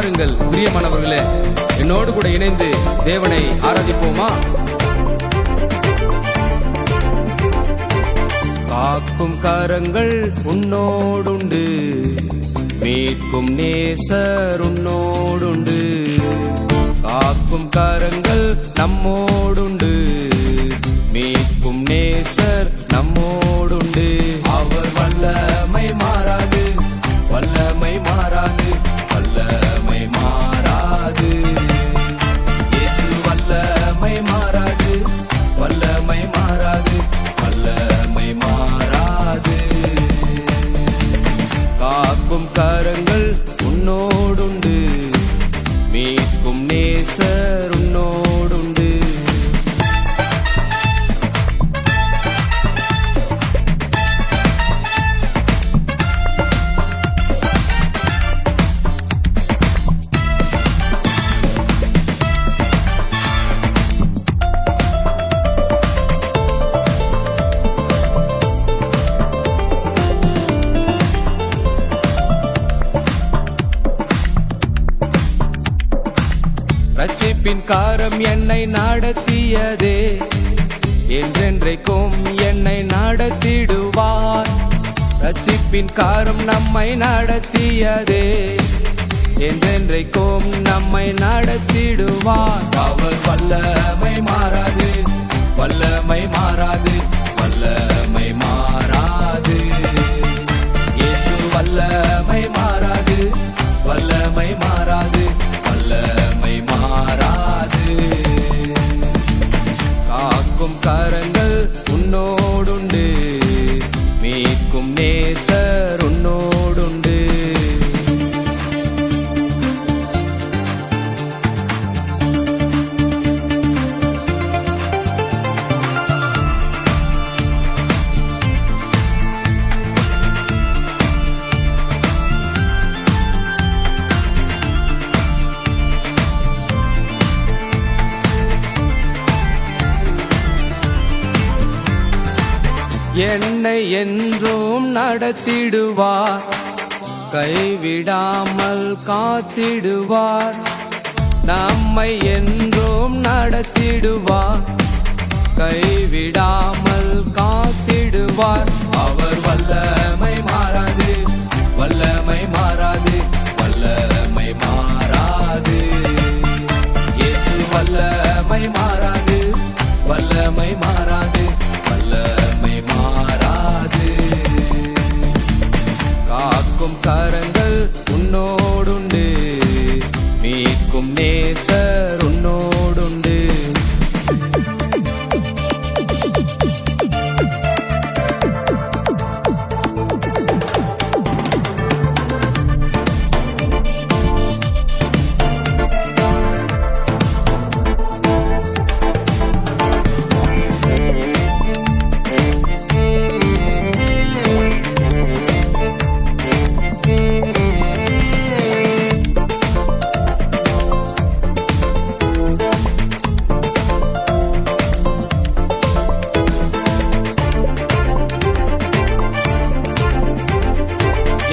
வாருங்கள் பிரியமானவர்களே என்னோடு கூட இணைந்து தேவனை ஆராதிப்போமா? காக்கும் கரங்கள் உன்னோடுண்டு மீட்கும் நேசர் உன்னோடுண்டு. காக்கும் கரங்கள் ரட்சிப்பின் காரம் என்னை நடத்தியதே. என்றென்றைக்கும் என்னை நடத்திடுவார். ரட்சிப்பின் காரம் நம்மை நடத்தியதே. என்றென்றைக்கும் நம்மை நடத்திடுவார். அவர் வல்லமை மாறாது வல்லமை மாறாது வல்லமை மாறாது. இயேசு வல்லமை மாறாது வல்லமை மாறாது வல்லமை காக்கும் என்னை என்றும் நடத்திடுவார். கைவிடாமல் காத்திடுவார். நம்மை என்றும் நடத்திடுவார். கைவிடாமல் காத்திடுவார். அவர் வல்லமை மாறாது. மீட்கும்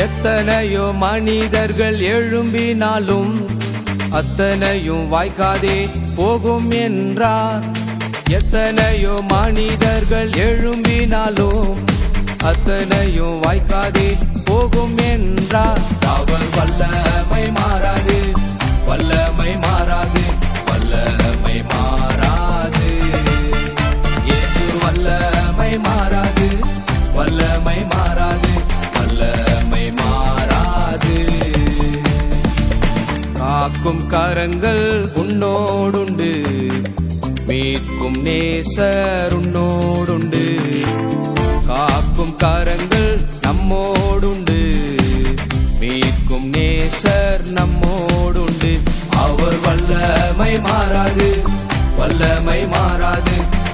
எத்தனையோ மனிதர்கள் எழும்பினாலும் அத்தனையும் வாய்க்காதே போகும் என்றார். எத்தனையோ மனிதர்கள் எழும்பினாலும் அத்தனையும் வாய்க்காதே போகும் என்றார். அவர் வல்லமை மாறாது வல்லமை மாறாது வல்லமை மாறாது. இயேசு வல்லமை மாறாது கரங்கள் உன்னோடுண்டு. மீட்கும் நேசர் உன்னோடுண்டு. காக்கும் கரங்கள் நம்மோடுண்டு. மீட்கும் நேசர் நம்மோடுண்டு. அவர் வல்லமை மாறாது வல்லமை மாறாது.